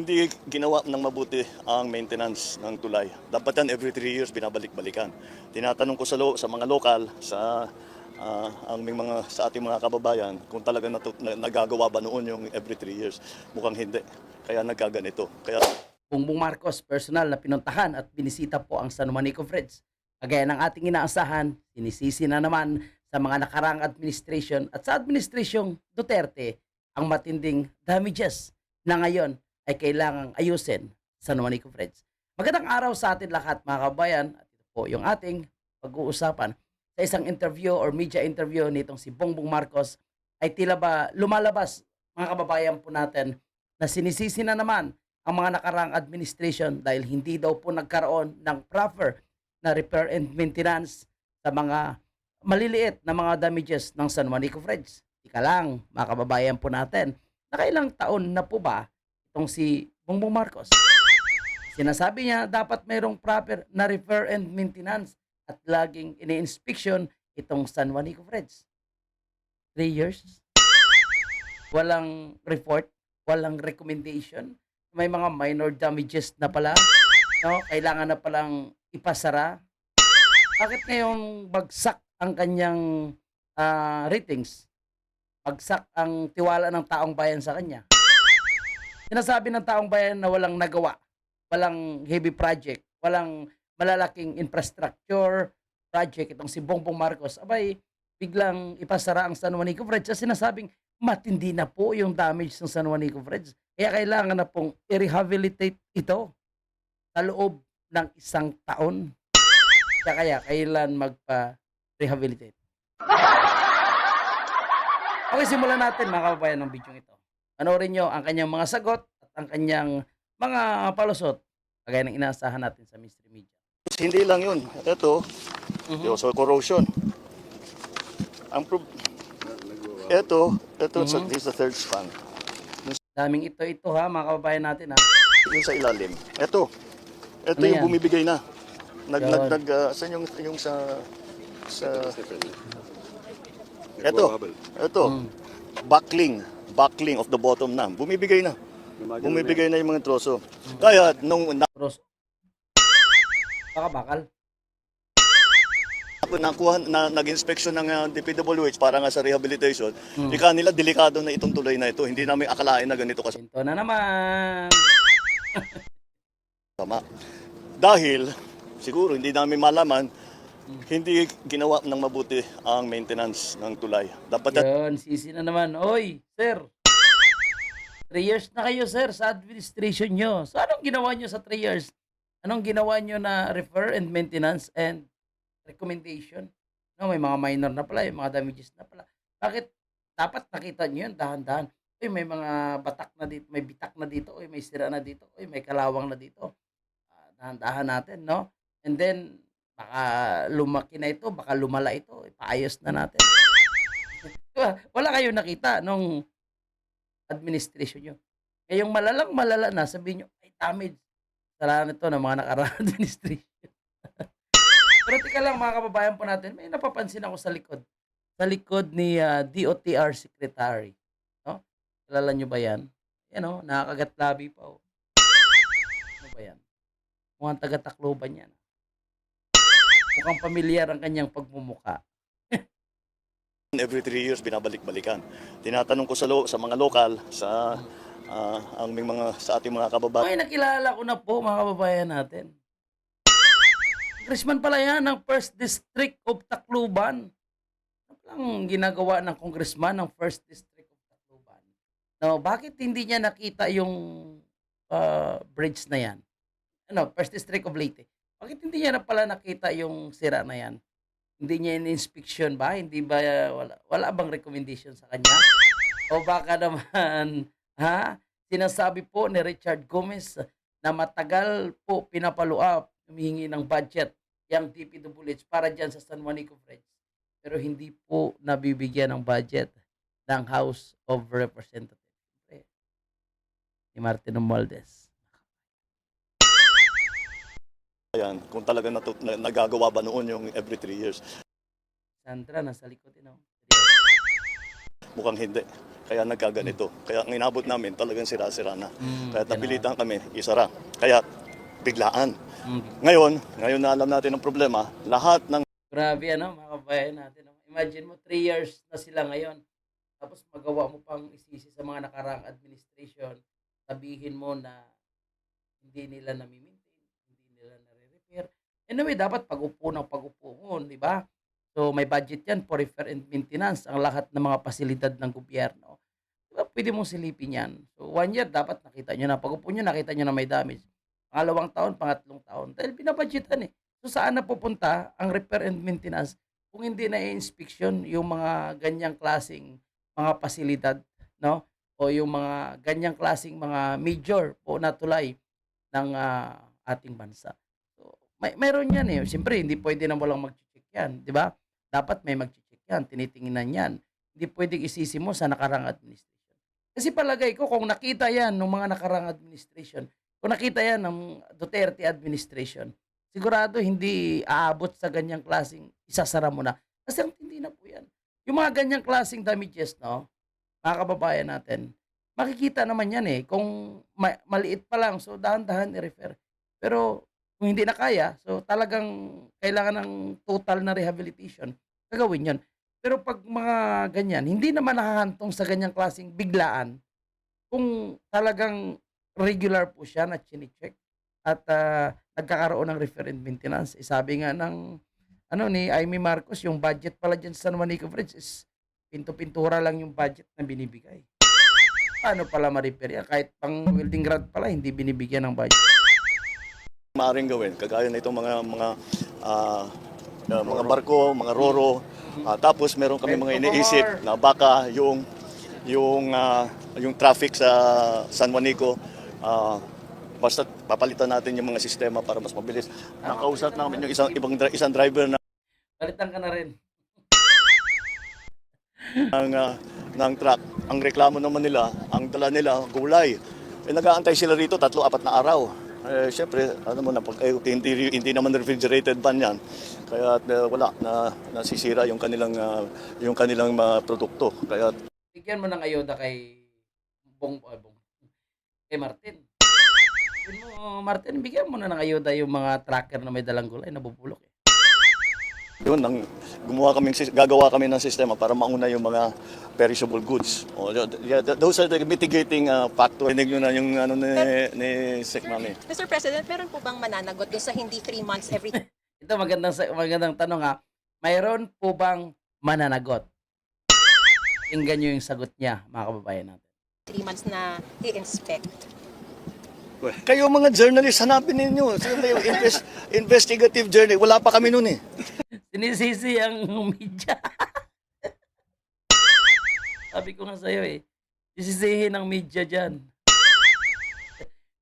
Hindi ginawa ng mabuti ang maintenance ng tulay. Dapat yan every three years binabalik-balikan. Tinatanong ko sa, lo, sa mga lokal, sa ah, ang mga sa ating mga kababayan kung talaga natu- na, nagagawa ba noon yung every three years. Mukhang hindi. Kaya nagkaganito. Kaya Bongbong Marcos personal na pinuntahan at binisita po ang San Juanico Friends. Kagaya ng ating inaasahan, sinisisi na naman sa mga nakarang administration at sa administrasyong Duterte ang matinding damages na ngayon ay kailangang ayusin sa San Juanico Friends. Magandang araw sa atin lahat mga kabayan at ito po yung ating pag-uusapan sa isang interview or media interview nitong si Bongbong Marcos ay tila ba lumalabas mga kababayan po natin na sinisisi na naman ang mga nakarang administration dahil hindi daw po nagkaroon ng proper na repair and maintenance sa mga maliliit na mga damages ng San Juanico Friends. Ika lang, mga kababayan po natin, nakailang taon na po ba itong si Bongbong Marcos? Sinasabi niya dapat mayroong proper na repair and maintenance at laging ini-inspection itong San Juanico Friends. Three years? Walang report, walang recommendation, may mga minor damages na pala, no? Kailangan na palang ipasara. Bakit ngayong bagsak ang kanyang ah, ratings? Bagsak ang tiwala ng taong bayan sa kanya. Sinasabi ng taong bayan na walang nagawa, walang heavy project, walang malalaking infrastructure project itong si Bongbong Marcos. Abay, biglang ipasara ang San Juanico Bridge sa sinasabing matindi na po yung damage ng San Juanico Bridge. Kaya kailangan na pong i-rehabilitate ito sa loob ng isang taon. Kaya kaya kailan magpa-rehabilitate. Okay, simulan natin mga kababayan ng video ito. Panoorin nyo ang kanyang mga sagot at ang kanyang mga palusot kagaya ng inaasahan natin sa Mystery Media. hindi lang yun. Ito, Mhm. yung so corrosion. Ang prob- ito, ito sa, Mhm. this is the third span. Daming ito ito ha mga kababayan natin ha. Yung sa ilalim. Ito. Ito Ano yung yan? bumibigay na. Nag, nag, nag, ah, saan yung, yung sa, sa, ito, ito, Mm. buckling, buckling of the bottom na. Bumibigay na. Bumibigay na yung mga troso. Kaya, nung na- Cross. Baka bakal. ako nakuha, na, nag-inspection ng ah, DPWH para nga sa rehabilitation, Mm. ika nila delikado na itong tulay na ito. Hindi namin akalain na ganito Ito na naman. kasama. Dahil, siguro hindi namin malaman, hindi ginawa ng mabuti ang maintenance ng tulay. Dapat Yun, sisi na naman. Oy, sir. Three years na kayo, sir, sa administration nyo. So, anong ginawa nyo sa three years? Anong ginawa nyo na refer and maintenance and recommendation? No, may mga minor na pala, yung mga damages na pala. Bakit? Dapat nakita nyo yun, dahan-dahan. Uy, may mga batak na dito, may bitak na dito, uy, may sira na dito, uy, may kalawang na dito. Ah, dahan-dahan natin, no? And then, baka lumaki na ito, baka lumala ito, ipaayos na natin. Diba? Wala kayong nakita nung administration nyo. Kayong malalang malala na, sabihin nyo, ay damage. Salamat ito ng mga nakarang administration. Pero tika lang mga kababayan po natin, may napapansin ako sa likod. Sa likod ni ah, DOTR Secretary. No? Kilala nyo ba yan? Yan o, nakakagat labi pa o. Ano ba yan? Mukhang taga-Tacloban yan. Mukhang pamilyar ang kanyang pagmumuka. every three years binabalik-balikan. Tinatanong ko sa, lo, sa mga lokal, sa ah, ang may mga sa ating mga kababayan. Ay, nakilala ko na po mga kababayan natin. Congressman pala yan ng First District of Tacloban. Ano palang ginagawa ng congressman ng First District of Tacloban? No, bakit hindi niya nakita yung ah, bridge na yan? Ano, First District of Leyte. Bakit hindi niya na pala nakita yung sira na yan? Hindi niya in-inspection ba? Hindi ba wala, wala bang recommendation sa kanya? O baka naman, ha? Sinasabi po ni Richard Gomez na matagal po pinapaluap, humihingi ng budget yung DPWH para dyan sa San Juanico Bridge. Pero hindi po nabibigyan ng budget ng House of Representatives. Ni Martin Romualdez. Yan, kung talaga natu- na, nagagawa ba noon yung every three years. Sandra, nasa likod. You know? mukhang hindi. Kaya nagkaganito. Kaya ang inabot namin talagang sira-sira na. Kaya napilitan kami, isara. Kaya biglaan. Mm. Ngayon, ngayon na alam natin ang problema, lahat ng Grabe ano, mga kabayan natin. Imagine mo, 3 years na sila ngayon. Tapos magawa mo pang isisi sa mga nakarang administration. Sabihin mo na hindi nila nare-repair. Anyway, dapat pag-upo ng pag-upo mo, di ba? So may budget yan for repair and maintenance ang lahat ng mga pasilidad ng gobyerno. Diba, pwede mong silipin yan. So one year, dapat nakita nyo na. Pag-upo nyo, nakita nyo na may damage. Pangalawang taon, pangatlong taon. Dahil binabudgetan eh. So saan na pupunta ang repair and maintenance kung hindi na inspection yung mga ganyang klasing mga pasilidad, no? O yung mga ganyang klasing mga major po na tulay ng ah, ating bansa. May meron yan eh. Siyempre, hindi pwede na walang mag-check yan, di ba? Dapat may mag-check yan, tinitingnan yan. Hindi pwedeng isisi mo sa nakarang administration. Kasi palagay ko, kung nakita yan ng mga nakarang administration, kung nakita yan ng Duterte administration, sigurado hindi aabot sa ganyang klaseng isasara mo na. Kasi ang tindi na po yan. Yung mga ganyang klaseng damages, no, mga kababayan natin, makikita naman yan eh. Kung ma- maliit pa lang, so dahan-dahan i-refer. Pero kung hindi na kaya, so talagang kailangan ng total na rehabilitation, gagawin yon. Pero pag mga ganyan, hindi naman nakahantong sa ganyang klaseng biglaan, kung talagang regular po siya na chine-check at ah, nagkakaroon ng refer and maintenance. Eh, sabi nga ng ano ni Amy Marcos, yung budget pala dyan sa San Juanico Bridge is pinto-pintura lang yung budget na binibigay. Paano pala ma-repair yan? Kahit pang welding rod pala, hindi binibigyan ng budget. Maaaring gawin, kagaya na itong mga mga ah, ah, mga barko, mga roro. Ah, tapos meron kami mga iniisip na baka yung yung ah, yung traffic sa San Juanico ah, basta papalitan natin yung mga sistema para mas mabilis. Nakausap namin yung isang ibang isang driver na Balitan ka na rin. ng, ah, ng truck. Ang reklamo naman nila, ang dala nila, gulay. Eh, nag-aantay sila rito, tatlo, apat na araw. Eh, syempre, ano mo na, pag, eh, hindi, hindi naman refrigerated van yan. Kaya eh, wala, na, nasisira yung kanilang, ah, yung kanilang mga produkto. Kaya Bigyan mo ng ayuda kay Bong, ah, Bong kay Martin. Bigyan mo, Martin, bigyan mo na ng ayuda yung mga tracker na may dalang gulay, nabubulok eh. Yun, nang, gumawa sis- gagawa kami ng sistema para mauna yung mga perishable goods. O, yeah, th- those are the mitigating uh, factor. Tinig nyo na yung ano ni, ni Sec Mami. Mr. President, meron po bang mananagot doon sa hindi 3 months every Ito magandang magandang tanong ha. Mayroon po bang mananagot? Tingnan nyo yung sagot niya, mga kababayan natin. 3 months na i-inspect? Kayo mga journalist, hanapin ninyo. Sino yung invest, investigative journey? Wala pa kami noon eh. Sinisisi ang media. Sabi ko nga sa'yo eh. Sisisihin ang media dyan.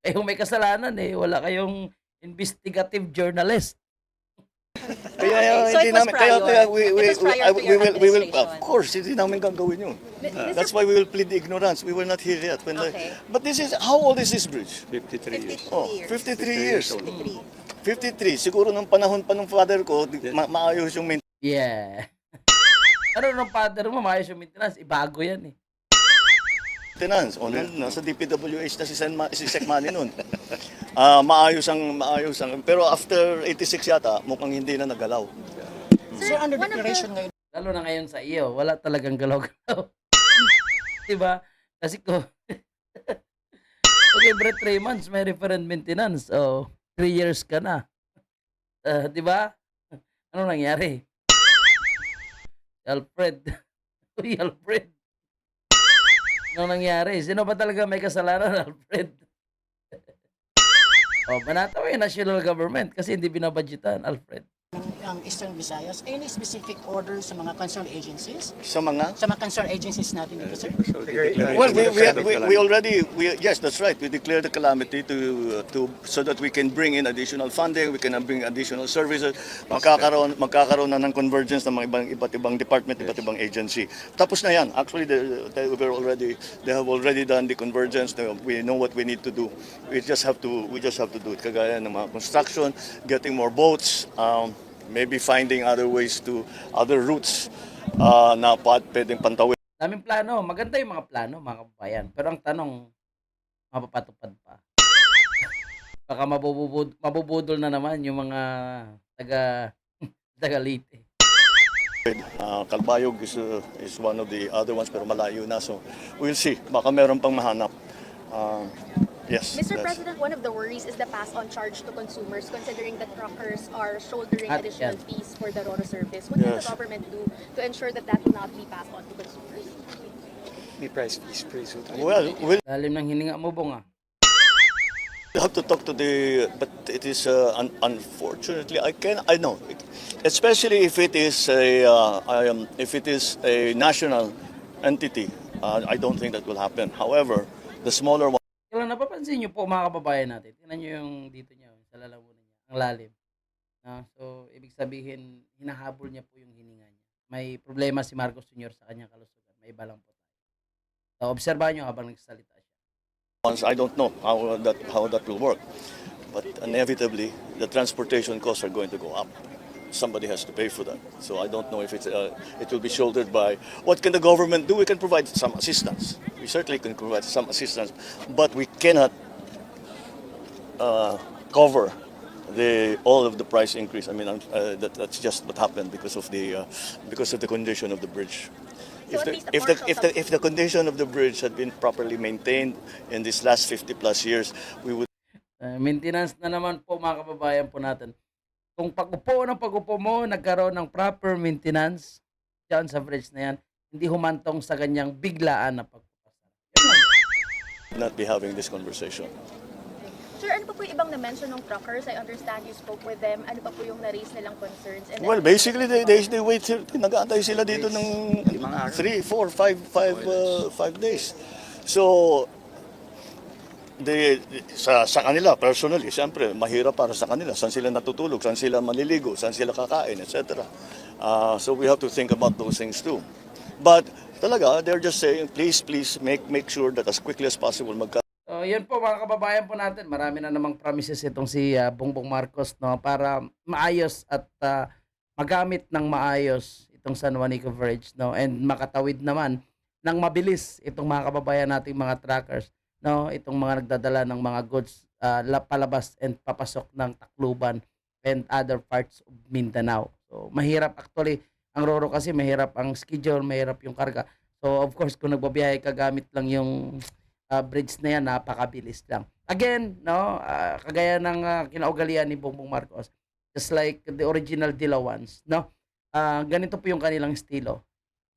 Kayong may kasalanan eh. Wala kayong investigative journalist. Hindi namin, kaya, kaya we, we, I- we your will, we will, of course, hindi namin gagawin yun. Mr. That's why we will plead ignorance. We were not here yet. When the- Okay. but this is, how old is this bridge? 53 years. 52 Oh, years. 53 years. 53. 53. Siguro nung panahon pa ng father ko, ma- maayos yung Yeah. ano nung father mo, maayos yung maintenance. Ibago yan eh. maintenance. O, nun, nasa DPWH na si, Sen Ma- si Sec Manny nun. Ah, maayos ang, maayos ang, pero after 86 yata, mukhang hindi na nagalaw. Sir, under declaration ngayon. Lalo na ngayon sa iyo, wala talagang galaw-galaw. diba? Kasi ko, okay, every 3 months may referent maintenance. So, 3 years ka na. Uh, diba? Ano nangyari? Alfred. Uy, Alfred. Ano nangyari? Sino ba talaga may kasalanan, Alfred? oh, banataw yung national government kasi hindi binabudgetan, Alfred. Ang Eastern Visayas, any specific orders sa mga concerned agencies? Sa mga Sa mga concerned agencies natin dito, sir? Well, we, we, we, already, we, yes, that's right. We declared the calamity to, to, so that we can bring in additional funding, we can bring additional services, magkakaroon, magkakaroon na ng convergence ng mga ibang, iba't ibang department, iba't ibang agency. Tapos na yan. Actually, they, they, were already, they have already done the convergence. We know what we need to do. We just have to, we just have to do it. Kagaya ng mga construction, getting more boats, um, maybe finding other ways to, other routes uh, na pa- pwedeng pantawid. Daming plano. Maganda yung mga plano, mga kababayan. Pero ang tanong, mapapatupad pa. Baka mabubud mabubudol na naman yung mga taga taga Leyte. Uh, Kalbayog is, uh, is one of the other ones pero malayo na. So we'll see. Baka meron pang mahanap. Uh, yes. Mr. that's- President, one of the worries is the pass-on charge to consumers considering that truckers are shouldering At additional yan. fees for the Roro service. What can Yes. the government do to ensure that that will not be passed on to consumers? May price fees pretty soon. Well, we'll Lalim ng hininga mo, Bong, ah. have to talk to the, but it is uh, un, unfortunately I can I know, it, especially if it is a uh, I am if it is a national entity. Uh, I don't think that will happen. However, the smaller one. Kailan napapansin niyo po mga kababayan natin, tingnan niyo yung dito niya, sa lalamunan niya, ang lalim. No? So, ibig sabihin, hinahabol niya po yung hininga niya. May problema si Marcos Sr. sa kanyang kalusugan. May iba lang po tayo. So, obserbahan niyo habang nagsasalita siya. ones, I don't know how that how that will work, but inevitably the transportation costs are going to go up. Somebody has to pay for that. So I don't know if it's uh, it will be shouldered by what can the government do? We can provide some assistance. We certainly can provide some assistance, but we cannot uh, cover the all of the price increase. I mean, uh, that, that's just what happened because of the uh, because of the condition of the bridge. So If the, a if, the, if, the, if the condition of the bridge had been properly maintained in these last 50 plus years, we would Uh, maintenance na naman po mga kababayan po natin. Kung pag-upo ng pag-upo mo, nagkaroon ng proper maintenance dyan sa bridge na yan, hindi humantong sa ganyang biglaan na lang. not be having this conversation. Sir, ano pa po yung ibang na-mention ng truckers? I understand you spoke with them. Ano pa po yung na-raise nilang concerns? And Well, basically, they, they, they wait, nag-aantay sila dito ng 3, 4, 5, 5, uh, 5 days. So, they, sa, sa kanila, personally, siyempre, mahirap para sa kanila. Saan sila natutulog, saan sila maliligo, saan sila kakain, etc. Uh, so we have to think about those things too. But talaga, they're just saying, please, please, make, make sure that as quickly as possible magka So, yan po mga kababayan po natin. Marami na namang promises itong si ah, Bongbong Marcos no para maayos at ah, magamit ng maayos itong San Juanico Bridge no and makatawid naman ng mabilis itong mga kababayan nating mga truckers no itong mga nagdadala ng mga goods la- palabas and papasok ng Tacloban and other parts of Mindanao. So mahirap actually ang Roro kasi mahirap ang schedule, mahirap yung karga. So of course kung nagbabiyahe ka gamit lang yung uh, bridge na yan, napakabilis lang. Again, no, ah, kagaya ng ah, kinaugalian ni Bongbong Marcos, just like the original Dilawans, no, ah, ganito po yung kanilang estilo.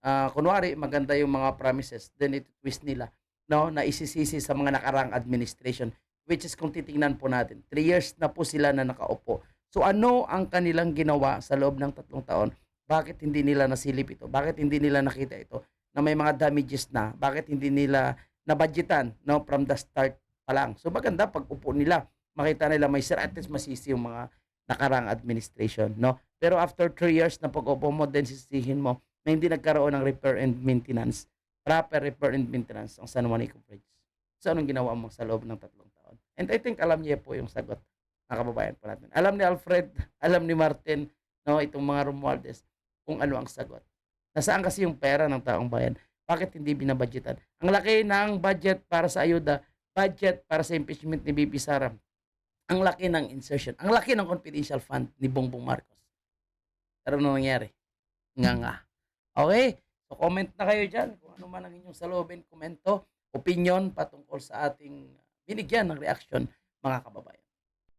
Ah, kunwari, maganda yung mga promises, then it twist nila, no, na isisisi sa mga nakarang administration, which is kung titingnan po natin, three years na po sila na nakaupo. So ano ang kanilang ginawa sa loob ng tatlong taon? Bakit hindi nila nasilip ito? Bakit hindi nila nakita ito? Na may mga damages na? Bakit hindi nila na budgetan no from the start pa lang. So maganda pag upo nila, makita nila may sir at least masisi yung mga nakarang administration, no? Pero after three years na pag-upo mo, then sisihin mo na hindi nagkaroon ng repair and maintenance, proper repair and maintenance ang San Juanico Bridge. So anong ginawa mo sa loob ng tatlong taon? And I think alam niya po yung sagot ng kababayan po natin. Alam ni Alfred, alam ni Martin, no, itong mga Romualdez, kung ano ang sagot. Nasaan kasi yung pera ng taong bayan? Bakit hindi binabudgetan? Ang laki ng budget para sa ayuda, budget para sa impeachment ni BP Sara. Ang laki ng insertion. Ang laki ng confidential fund ni Bongbong Marcos. Pero ano nangyari? Nga nga. Okay? Comment na kayo dyan kung ano man ang inyong salobin, komento, opinion patungkol sa ating binigyan ng reaction mga kababayan.